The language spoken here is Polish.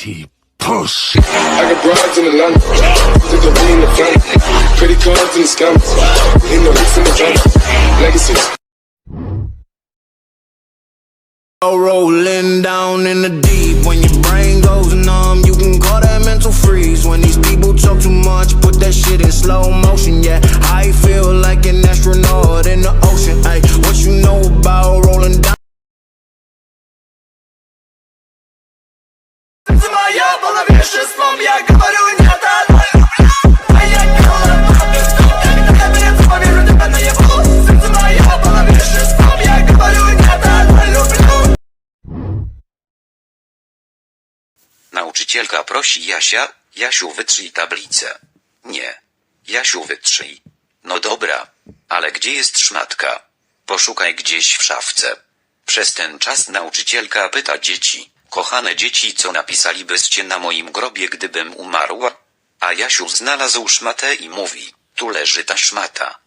T. Push. I got broads in Atlanta. Think of me in the family. Credit cards in the scammers. In the hoops in the drama. Legacies. Rolling down in the deep when your brain goes numb, you can call that mental freeze. When these people talk too much, put that shit in slow motion. Yeah, I feel like an astronaut in the ocean. сном, я говорю нет, а люблю Nauczycielka prosi Jasia, Jasiu wytrzyj tablicę. Nie. Jasiu wytrzyj. No dobra. Ale gdzie jest szmatka? Poszukaj gdzieś w szafce. Przez ten czas nauczycielka pyta dzieci, kochane dzieci co napisalibyście na moim grobie gdybym umarła? A Jasiu znalazł szmatę i mówi, tu leży ta szmata.